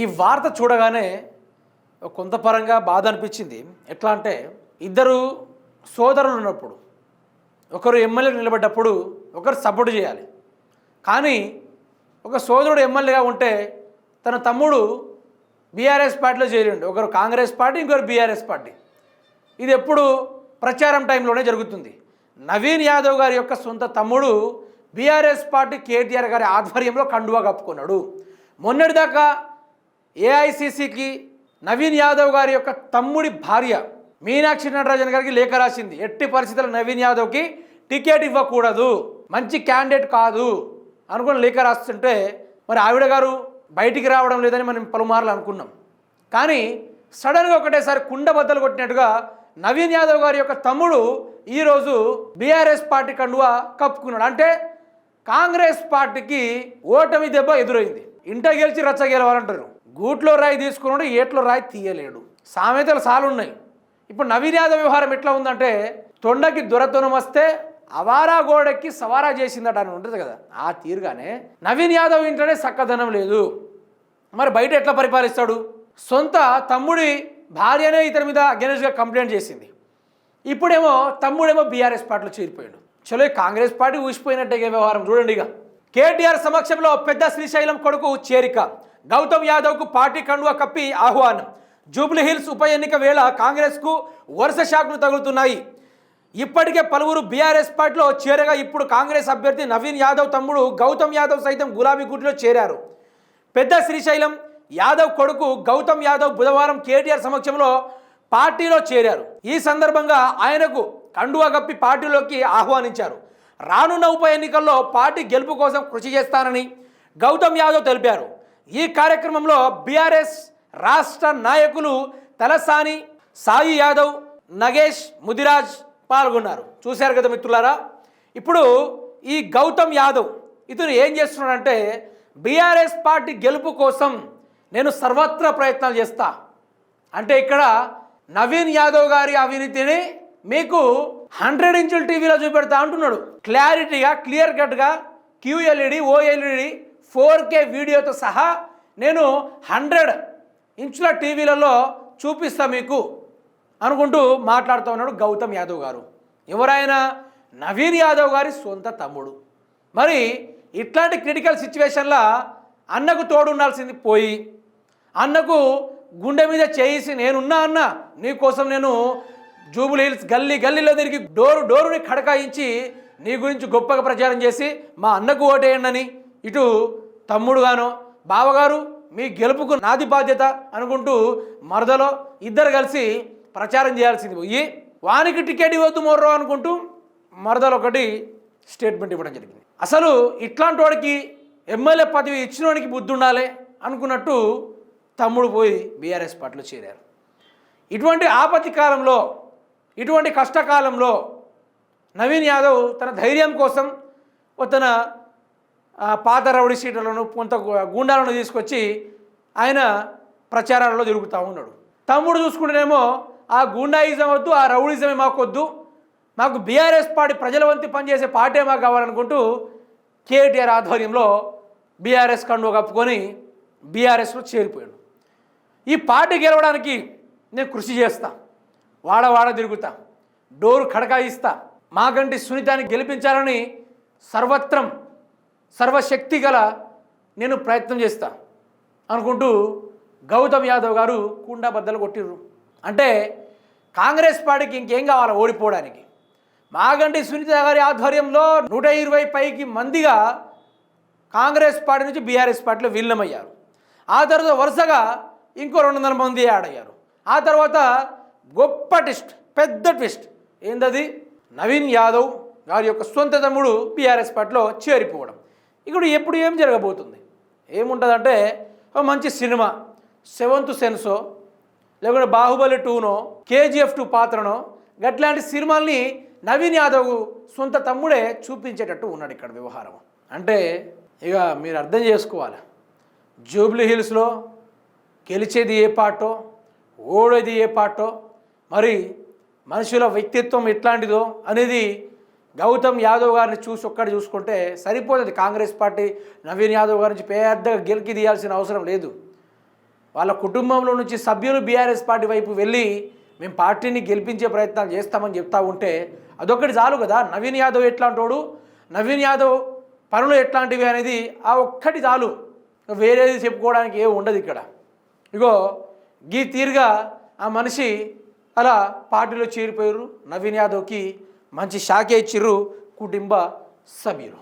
ఈ వార్త చూడగానే కొంత పరంగా బాధ అనిపించింది. ఎట్లా అంటే ఇద్దరు సోదరులు ఉన్నప్పుడు ఒకరు ఎమ్మెల్యే నిలబడ్డప్పుడు ఒకరు సపోర్ట్ చేయాలి. కానీ ఒక సోదరుడు ఎమ్మెల్యేగా ఉంటే తన తమ్ముడు బీఆర్ఎస్ పార్టీలో చేరిండు. ఒకరు కాంగ్రెస్ పార్టీ ఇంకొకరు బీఆర్ఎస్ పార్టీ. ఇది ఎప్పుడు ప్రచారం టైంలోనే జరుగుతుంది. నవీన్ యాదవ్ గారి యొక్క సొంత తమ్ముడు బీఆర్ఎస్ పార్టీ కేటీఆర్ గారి ఆధ్వర్యంలో కండువా కప్పుకున్నాడు. మొన్నటిదాకా ఏఐసిసికి నవీన్ యాదవ్ గారి యొక్క తమ్ముడి భార్య మీనాక్షి నటరాజన్ గారికి లేఖ రాసింది. ఎట్టి పరిస్థితుల్లో నవీన్ యాదవ్కి టికెట్ ఇవ్వకూడదు. మంచి క్యాండిడేట్ కాదు అనుకుని లేఖ రాస్తుంటే మరి ఆవిడ గారు బయటికి రావడం లేదని మనం పలుమార్లు అనుకున్నాం. కానీ సడన్గా ఒకటేసారి కుండ బద్దలు కొట్టినట్టుగా నవీన్ యాదవ్ గారి యొక్క తమ్ముడు ఈరోజు బీఆర్ఎస్ పార్టీ కండువా కప్పుకున్నాడు. అంటే కాంగ్రెస్ పార్టీకి ఓటమి దెబ్బ ఎదురైంది. ఇంట గెలిచి రచ్చ గెలవాలంటారు. గూట్లో రాయి తీసుకున్నాడు ఏట్లో రాయి తీయలేడు. సామెతలు సాలున్నాయి. ఇప్పుడు నవీన్ యాదవ్ వ్యవహారం ఎట్లా ఉందంటే తొండకి దురతనం వస్తే అవారా గోడెక్కి సవారా చేసిందట అని ఉంటుంది కదా ఆ తీరుగానే నవీన్ యాదవ్ ఇంట్లోనే చక్కదనం లేదు. మరి బయట ఎట్లా పరిపాలిస్తాడు? సొంత తమ్ముడి భార్యనే ఇతని మీద అగెనెస్ట్గా కంప్లైంట్ చేసింది. ఇప్పుడేమో తమ్ముడేమో బీఆర్ఎస్ పార్టీలో చేరిపోయాడు. చలో ఈ కాంగ్రెస్ పార్టీ ఊసిపోయినట్టే వ్యవహారం చూడండి ఇక. కేటీఆర్ సమక్షంలో పెద్ద శ్రీశైలం కొడుకు చేరిక. గౌతమ్ యాదవ్కు పార్టీ కండువా కప్పి ఆహ్వానం. జూబ్లీ హిల్స్ ఉప ఎన్నిక వేళ కాంగ్రెస్కు వరుస షాకులు తగులుతున్నాయి. ఇప్పటికే పలువురు బీఆర్ఎస్ పార్టీలో చేరగా ఇప్పుడు కాంగ్రెస్ అభ్యర్థి నవీన్ యాదవ్ తమ్ముడు గౌతమ్ యాదవ్ సైతం గులాబీ గుడ్లో చేరారు. పెద్ద శ్రీశైలం యాదవ్ కొడుకు గౌతమ్ యాదవ్ బుధవారం కేటీఆర్ సమక్షంలో పార్టీలో చేరారు. ఈ సందర్భంగా ఆయనకు కండువా కప్పి పార్టీలోకి ఆహ్వానించారు. రానున్న ఉప ఎన్నికల్లో పార్టీ గెలుపు కోసం కృషి చేస్తానని గౌతమ్ యాదవ్ తెలిపారు. ఈ కార్యక్రమంలో బీఆర్ఎస్ రాష్ట్ర నాయకులు తలసాని సాయి యాదవ్ నగేష్ ముదిరాజ్ పాల్గొన్నారు. చూశారు కదా మిత్రులారా? ఇప్పుడు ఈ గౌతమ్ యాదవ్ ఇతను ఏం చేస్తున్నాడంటే బీఆర్ఎస్ పార్టీ గెలుపు కోసం నేను సర్వత్రా ప్రయత్నాలు చేస్తా. అంటే ఇక్కడ నవీన్ యాదవ్ గారి అవినీతిని మీకు హండ్రెడ్ ఇంచుల టీవీలో చూపెడతా అంటున్నాడు. క్లారిటీగా క్లియర్ కట్గా క్యూఎల్ఈడి ఓఎల్ఈడి ఫోర్ కే వీడియోతో సహా నేను హండ్రెడ్ ఇంచుల టీవీలలో చూపిస్తా మీకు అనుకుంటూ మాట్లాడుతూ ఉన్నాడు గౌతమ్ యాదవ్ గారు. ఎవరైనా నవీన్ యాదవ్ గారి సొంత తమ్ముడు. మరి ఇట్లాంటి క్రిటికల్ సిచ్యువేషన్లో అన్నకు తోడు ఉండాల్సింది పోయి అన్నకు గుండె మీద చేసి నేనున్నా అన్న నీకోసం నేను జూబుల్ హిల్స్ గల్లీ గల్లీలో తిరిగి డోరు డోరుని ఖడకాయించి నీ గురించి గొప్పగా ప్రచారం చేసి మా అన్నకు ఓటేయండి అని ఇటు తమ్ముడుగానో బావగారు మీ గెలుపుకు నాది బాధ్యత అనుకుంటూ మరదలో ఇద్దరు కలిసి ప్రచారం చేయాల్సింది. పోయి వానికి టికెట్ ఇవ్వద్దు మోర్రో అనుకుంటూ మరదలు ఒకటి స్టేట్మెంట్ ఇవ్వడం జరిగింది. అసలు ఇట్లాంటి వాడికి ఎమ్మెల్యే పదవి ఇచ్చిన వాడికి బుద్ధి ఉండాలి అనుకున్నట్టు తమ్ముడు పోయి బీఆర్ఎస్ పార్టీలో చేరారు. ఇటువంటి ఆపత్తి కాలంలో ఇటువంటి కష్టకాలంలో నవీన్ యాదవ్ తన ధైర్యం కోసం ఓ తన పాత రౌడీ సీట్లను కొంత గూండాలను తీసుకొచ్చి ఆయన ప్రచారాలలో తిరుగుతూ ఉన్నాడు. తమ్ముడు చూసుకుంటేనేమో ఆ గూండాయిజం వద్దు ఆ రౌడిజమే మాకు వద్దు మాకు బీఆర్ఎస్ పార్టీ ప్రజల వంతి పనిచేసే పార్టీ మాకు కావాలనుకుంటూ కేటీఆర్ ఆధ్వర్యంలో బీఆర్ఎస్ కండువ కప్పుకొని బీఆర్ఎస్లో చేరిపోయాడు. ఈ పార్టీ గెలవడానికి నేను కృషి చేస్తా. వాడ వాడ తిరుగుతా. డోరు ఖడకాయిస్తా మాకంటి సునీతాన్ని గెలిపించాలని సర్వత్రం సర్వశక్తి గల నేను ప్రయత్నం చేస్తా అనుకుంటూ గౌతమ్ యాదవ్ గారు కుండా బద్దలు కొట్టిర్రు. అంటే కాంగ్రెస్ పార్టీకి ఇంకేం కావాలి ఓడిపోవడానికి? మాగంటి సునీత గారి ఆధ్వర్యంలో నూట ఇరవై పైకి మందిగా కాంగ్రెస్ పార్టీ నుంచి బీఆర్ఎస్ పార్టీలో విలీనమయ్యారు. ఆ తర్వాత వరుసగా ఇంకో రెండు వందల మంది యాడయ్యారు ఆ తర్వాత గొప్ప ట్విస్ట్ పెద్ద ట్విస్ట్ ఏందది? నవీన్ యాదవ్ గారి యొక్క సొంత తమ్ముడు బీఆర్ఎస్ పార్టీలో చేరిపోవడం. ఇక్కడ ఎప్పుడు ఏం జరగబోతుంది? ఏముంటుందంటే మంచి సినిమా. సెవెంత్ సెన్సో లేకుంటే బాహుబలి టూనో కేజీఎఫ్ టూ పాత్రనో గట్లాంటి సినిమాల్ని నవీన్ యాదవ్ సొంత తమ్ముడే చూపించేటట్టు ఉన్నాడు ఇక్కడ వ్యవహారం. అంటే ఇక మీరు అర్థం చేసుకోవాలి. జూబ్లీ హిల్స్లో గెలిచేది ఏ పాటో ఓడేది ఏ పాటో మరి మనుషుల వ్యక్తిత్వం ఎట్లాంటిదో అనేది గౌతమ్ యాదవ్ గారిని చూసి ఒక్కటి చూసుకుంటే సరిపోతుంది. కాంగ్రెస్ పార్టీ నవీన్ యాదవ్ గారి నుంచి పెద్దగా గెలికి తీయాల్సిన అవసరం లేదు. వాళ్ళ కుటుంబంలో నుంచి సభ్యులు బీఆర్ఎస్ పార్టీ వైపు వెళ్ళి మేము పార్టీని గెలిపించే ప్రయత్నాలు చేస్తామని చెప్తా ఉంటే అదొక్కటి చాలు కదా. నవీన్ యాదవ్ ఎట్లాంటోడు? నవీన్ యాదవ్ పనులు ఎట్లాంటివి అనేది ఆ ఒక్కటి చాలు. వేరేది చెప్పుకోవడానికి ఏ ఉండదు ఇక్కడ. ఇగో గీ తీరుగా ఆ మనిషి అలా పార్టీలో చేరిపోయారు. నవీన్ యాదవ్కి మంచి షాకే ఇచ్చిర్రు కుటుంబ సభ్యులు.